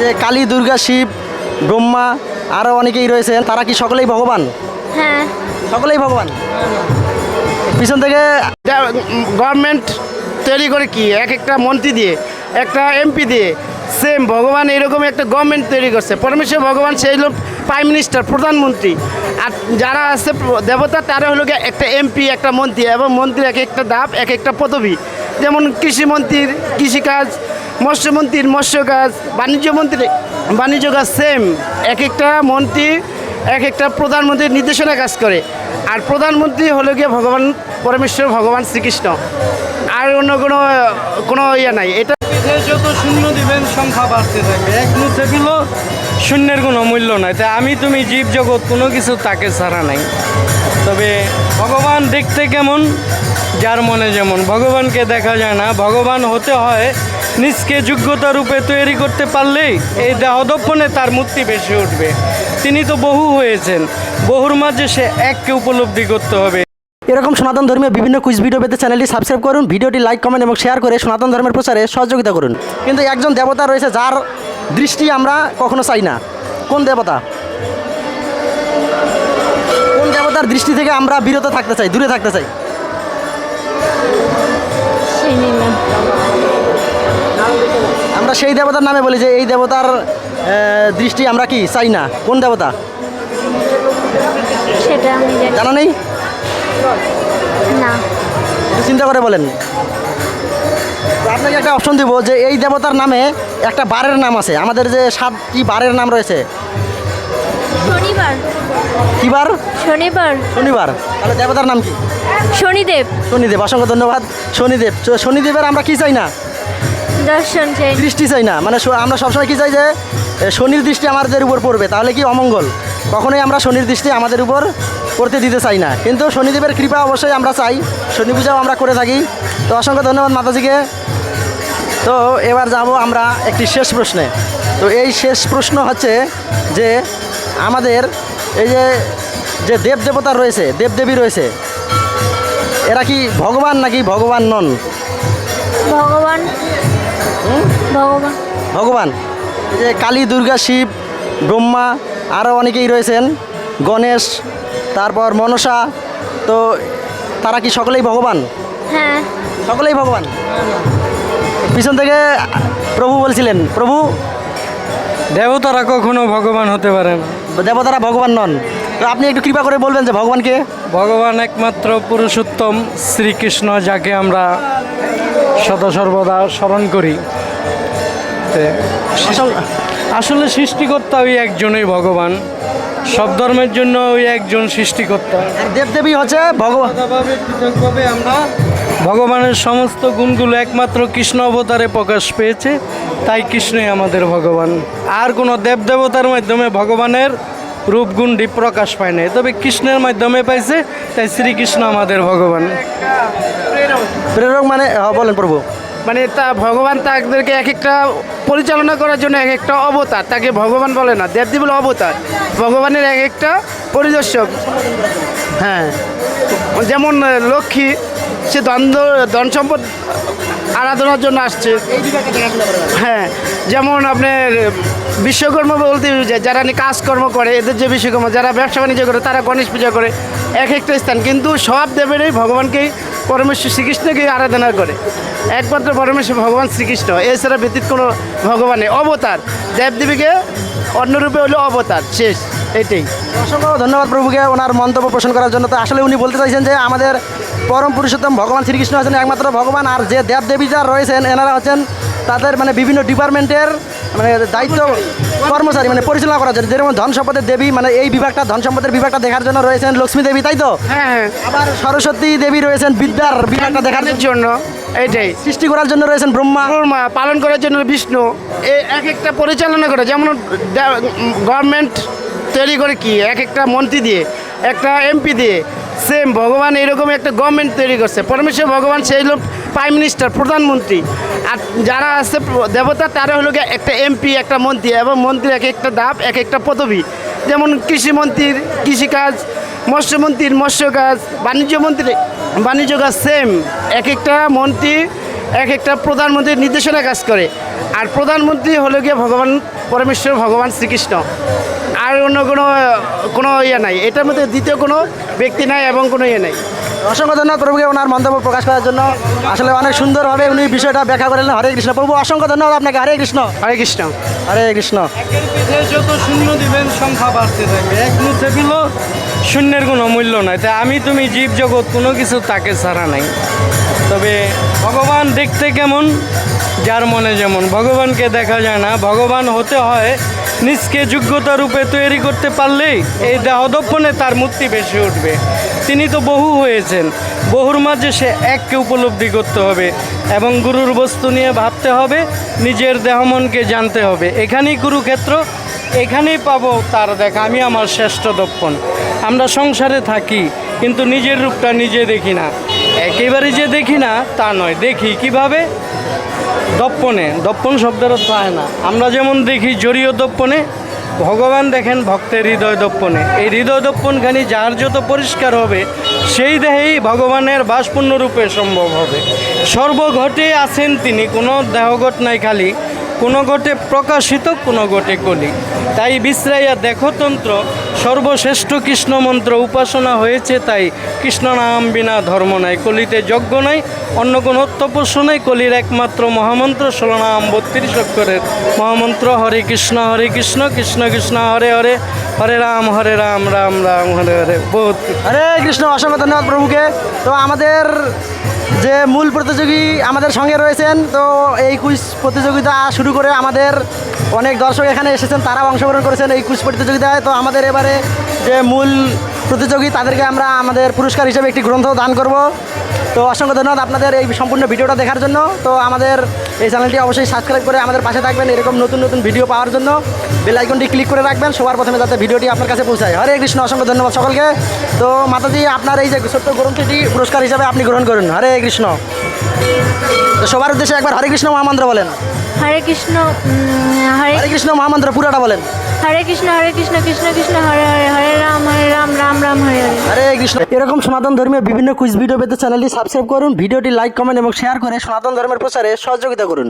যে কালী দুর্গা শিব ব্রহ্মা আরও অনেকেই রয়েছেন। তারা কি সকলেই ভগবান? হ্যাঁ। সকলেই ভগবান? পিছন থেকে গভর্নমেন্ট তৈরি করে কি? এক একটা মন্ত্রী দিয়ে একটা এমপি দিয়ে সেম ভগবান এরকম একটা গভর্নমেন্ট তৈরি করছে। পরমেশ্বর ভগবান সেই হলো প্রাইম মিনিস্টার প্রধানমন্ত্রী। আর যারা আছে দেবতা তারা হলো একটা এমপি একটা মন্ত্রী এবং মন্ত্রী এক একটা দাপ এক একটা পদবি। যেমন কৃষিমন্ত্রীর কৃষিকাজ মৎস্যমন্ত্রীর মৎস্য কাজ বাণিজ্য মন্ত্রী বাণিজ্য কাজ সেম এক একটা মন্ত্রী, এক একটা প্রধানমন্ত্রীর নির্দেশনা কাজ করে। আর প্রধানমন্ত্রী হলো গিয়ে ভগবান পরমেশ্বর, ভগবান শ্রীকৃষ্ণ। আর অন্য কোনো কোনো ইয়ে নাই। এটা যত শূন্য দিবেন, সংখ্যা বাড়তে থাকবে এক মুহূর্তে দিল, শূন্যের কোনো মূল্য নাই। তাই আমি তুমি জীব জগৎ কোনো কিছু তাকে ছাড়া নাই। তবে ভগবান দেখতে কেমন? যার মনে যেমন। ভগবানকে দেখা যায় না। ভগবান হতে হয় নিজকে যোগ্যতা রূপে তৈরি করতে পারলেই এই দেহদর্পণে তার মূর্তি বেশি উঠবে। তিনি তো বহু হয়েছেন। বহুর মাঝে সে এককে উপলব্ধি করতে হবে। এরকম সনাতন ধর্মীয় বিভিন্ন কুইজ ভিডিও পেতে চ্যানেলটি সাবস্ক্রাইব করুন, ভিডিওটি লাইক, কমেন্ট এবং শেয়ার করে সনাতন ধর্মের প্রচারে সহযোগিতা করুন। কিন্তু একজন দেবতা রয়েছে যার দৃষ্টি আমরা কখনো চাই না। কোন দেবতা? কোন দেবতার দৃষ্টি থেকে আমরা বিরত থাকতে চাই, দূরে থাকতে চাই? আমরা সেই দেবতার নামে বলি যে এই দেবতার দৃষ্টি আমরা কি? চাই না। কোন দেবতা? সেটা জানা নেই? চিন্তা করে বলেন। আপনাকে একটা অপশন দিব যে এই দেবতার নামে একটা বারের নাম আছে। আমাদের যে সাতটি বারের নাম রয়েছে। শনিবার। কি বার? শনিবার। শনিবার। তাহলে দেবতার নাম কি? শনিদেব। শনিদেব। অসংখ্য ধন্যবাদ। শনিদেব। শনিদেবের আমরা কি চাই না? দর্শন চাই। দৃষ্টি চাই না। মানে আমরা সবসময় কি চাই যে শনির দৃষ্টি আমাদের উপর পড়বে, তাহলে কি অমঙ্গল? কখনোই আমরা শনির দৃষ্টি আমাদের উপর পড়তে দিতে চাই না। কিন্তু শনিদেবের কৃপা অবশ্যই আমরা চাই, শনি পূজাও আমরা করে থাকি। তো অসংখ্য ধন্যবাদ মাতাজিকে। তো এবার যাব আমরা একটি শেষ প্রশ্নে। তো এই শেষ প্রশ্ন হচ্ছে যে, আমাদের এই যে যে দেব দেবতা রয়েছে, দেবদেবী রয়েছে, এরা কি ভগবান নাকি ভগবান নন? ভগবান। ভগবান। ভগবান। এই যে কালী দুর্গা শিব ব্রহ্মা আরও অনেকেই রয়েছেন। গণেশ তারপর মনসা। তো তারা কি সকলেই ভগবান? হ্যাঁ। সকলেই ভগবান? পিছন থেকে প্রভু বলছিলেন প্রভু দেবতারা কখনো ভগবান হতে পারে না। দেবতারা ভগবান নন। তো আপনি একটু কৃপা করে বলবেন যে ভগবানকে। ভগবান একমাত্র পুরুষোত্তম শ্রীকৃষ্ণ যাকে আমরা সদা সর্বদা স্মরণ করি। আসলে সৃষ্টিকর্তা ওই একজনই ভগবান। সব ধর্মের জন্য ওই একজন সৃষ্টিকর্তা। আর দেবদেবী হচ্ছে ভগবান। পৃথকভাবে আমরা ভগবানের সমস্ত গুণগুলো একমাত্র কৃষ্ণ অবতারে প্রকাশ পেয়েছে তাই কৃষ্ণই আমাদের ভগবান। আর কোনো দেবদেবতার মাধ্যমে ভগবানের রূপগুণটি প্রকাশ পায় নাই। তবে কৃষ্ণের মাধ্যমে পাইছে তাই শ্রীকৃষ্ণ আমাদের ভগবান। প্রেরক মানে হ্যাঁ, বলেন প্রভু। মানে তা ভগবান তাদেরকে এক একটা পরিচালনা করার জন্য এক একটা অবতার তাকে ভগবান বলে না দেবদেব বলে অবতার। ভগবানের এক একটা পরিদর্শক। হ্যাঁ যেমন লক্ষ্মী সে দ্বন্দ্ব ধন সম্পদ আরাধনার জন্য আসছে। হ্যাঁ যেমন আপনার বিশ্বকর্মা বলতে যে যারা কাজকর্ম করে, এদের যে বিশ্বকর্মা, যারা ব্যবসা বাণিজ্য করে, তারা গণেশ পূজা করে, এক একটা স্থান। কিন্তু সব দেবেরই ভগবানকেই পরমেশ্বর শ্রীকৃষ্ণকেই আরাধনা করে। একমাত্র পরমেশ্বর ভগবান শ্রীকৃষ্ণ। এছাড়া ব্যতীত কোনো ভগবান অবতার। দেবদেবীকে অন্যরূপে হলো অবতার। শেষ। এটাই। অসংখ্য ধন্যবাদ প্রভুকে ওনার মন্তব্য পোষণ করার জন্য। তো আসলে উনি বলতে চাইছেন যে আমাদের পরম পুরুষোত্তম ভগবান শ্রীকৃষ্ণ হচ্ছেন একমাত্র ভগবান। আর যে দেব দেবী রয়েছেন, এনারা হচ্ছেন তাদের মানে বিভিন্ন ডিপার্টমেন্টের মানে দায়িত্ব কর্মচারী মানে পরিচালনা করার জন্য যেরকম ধন সম্পদের দেবী মানে এই বিভাগটা ধন সম্পদের বিভাগটা দেখার জন্য রয়েছেন লক্ষ্মী দেবী তাই তো? হ্যাঁ হ্যাঁ। আবার সরস্বতী দেবী রয়েছেন বিদ্যার বিভাগটা দেখার জন্য। এইটাই। সৃষ্টি করার জন্য রয়েছেন ব্রহ্মা। কর্মা পালন করার জন্য বিষ্ণু। এক একটা পরিচালনা করে যেমন গভর্নমেন্ট তৈরি করে কি? এক একটা মন্ত্রী দিয়ে একটা এমপি দিয়ে সেম ভগবান এরকম একটা গভর্নমেন্ট তৈরি করছে। পরমেশ্বর ভগবান সেই হলো প্রাইম মিনিস্টার প্রধানমন্ত্রী। আর যারা আছে দেবতা, তারা হলো একটা এমপি একটা মন্ত্রী, এবং মন্ত্রী এক একটা দাপ, এক একটা পদবি। যেমন কৃষিমন্ত্রীর কৃষিকাজ মৎস্যমন্ত্রীর মৎস্য কাজ, বাণিজ্য মন্ত্রী বাণিজ্য কাজ সেম এক একটা মন্ত্রী, এক একটা প্রধানমন্ত্রীর নির্দেশনা কাজ করে। আর প্রধানমন্ত্রী হলো গিয়ে ভগবান, পরমেশ্বর ভগবান শ্রীকৃষ্ণ। আর অন্য কোনো কোনো ইয়ে নাই। এটার মধ্যে দ্বিতীয় কোনো ব্যক্তি নাই এবং কোনো ইয়ে নাই। অসংখ্য ধন্যবাদ প্রভুকে ওনার মন্তব্য প্রকাশ করার জন্য। আসলে অনেক সুন্দরভাবে উনি বিষয়টা ব্যাখ্যা করলেন। হরে কৃষ্ণ। প্রভু অসংখ্য ধন্যবাদ আপনাকে। হরে কৃষ্ণ। হরে কৃষ্ণ। হরে কৃষ্ণ। যত শূন্য দিবেন সংখ্যা বাড়তে থাকবে এক মুছে দিল শূন্যের কোনো মূল্য নাই। তাই আমি তুমি জীব জগৎ কোনো কিছু তাকে ছাড়া নাই। তবে ভগবান দেখতে কেমন যার মনে যেমন। ভগবানকে দেখা যায় না। ভগবান হতে হয় নিজকে যোগ্যতা রূপে তৈরি করতে পারলেই এই দেহদর্পণে তার মূর্তি বেশি উঠবে। তিনি তো বহু হয়েছেন। বহুর মাঝে সে এককে উপলব্ধি করতে হবে এবং গুরুর বস্তু নিয়ে ভাবতে হবে, নিজের দেহমনকে জানতে হবে। এখানেই কুরুক্ষেত্র, এখানেই পাবো তার দেখা। আমি আমার শ্রেষ্ঠ দর্পণ। আমরা সংসারে থাকি, কিন্তু নিজের রূপটা নিজে দেখি না। একেবারে যে দেখি না, তা নয়। দেখি কীভাবে? দপ্পনে, দপ্পন শব্দের অর্থ হয় না। আমরা যেমন দেখি জড়ীয় দপ্পনে, ভগবান দেখেন ভক্তের হৃদয় দপ্পনে। এই হৃদয় দপ্পনখানি যার যত পরিষ্কার হবে, সেই দেহেই ভগবানের বাসপূর্ণ রূপে সম্ভব হবে। সর্বঘটে আছেন তিনি, কোনো দেহঘট নাই খালি, কোনো ঘটে প্রকাশিত, কোনো ঘটে কলি। তাই বিশ্রাইয়া দেখতন্ত্র সর্বশ্রেষ্ঠ কৃষ্ণ মন্ত্র উপাসনা হয়েছে তাই কৃষ্ণ নাম বিনা ধর্ম নাই, কলিতে যজ্ঞ নাই, অন্য কোনো তপস্য নাই, কলির একমাত্র মহামন্ত্র ষোলো নাম বত্রিশ অক্ষরের মহামন্ত্র, হরে কৃষ্ণ হরে কৃষ্ণ কৃষ্ণ কৃষ্ণ, হরে হরে হরে রাম হরে রাম রাম রাম, হরে হরে, বহুত হরে কৃষ্ণ, অসংখ্য ধন্যবাদ প্রভুকে। তো আমাদের যে মূল প্রতিযোগী আমাদের সঙ্গে রয়েছেন, তো এই কুইজ প্রতিযোগিতা শুরু করে আমাদের অনেক দর্শক এখানে এসেছেন তারা অংশগ্রহণ করেছেন এই কুইজ প্রতিযোগিতায়। তো আমাদের এবারে যে মূল প্রতিযোগী, তাদেরকে আমরা আমাদের পুরস্কার হিসেবে একটি গ্রন্থ দান করব। তো অসংখ্য ধন্যবাদ আপনাদের এই সম্পূর্ণ ভিডিওটা দেখার জন্য। তো আমাদের এই চ্যানেলটি অবশ্যই সাবস্ক্রাইব করে আমাদের পাশে থাকবেন এরকম নতুন নতুন ভিডিও পাওয়ার জন্য। বেল আইকনটি ক্লিক করে রাখবেন, সবার প্রথমে যাতে ভিডিওটি আপনার কাছে পৌঁছায়। হরে কৃষ্ণ, অসংখ্য ধন্যবাদ সকলকে। তো মাতাজি, আপনার এই যে ছোট্ট গ্রন্থটি পুরস্কার হিসাবে আপনি গ্রহণ করুন। হরে কৃষ্ণ। তো সবার উদ্দেশ্যে একবার হরে কৃষ্ণ মহামন্ত্র বলেন। হরে কৃষ্ণ হরে কৃষ্ণ মহামন্ত্র পুরাটা বলেন। হরে কৃষ্ণ হরে কৃষ্ণ কৃষ্ণ কৃষ্ণ হরে হরে হরে রাম হরে রাম রাম রাম হরে হরে। হরে কৃষ্ণ। এরকম সনাতন ধর্মীয় বিভিন্ন কুইজ ভিডিও পেতে চ্যানেলটি সাবস্ক্রাইব করুন। ভিডিওটি লাইক কমেন্ট এবং শেয়ার করে সনাতন ধর্মের প্রচারে সহযোগিতা করুন।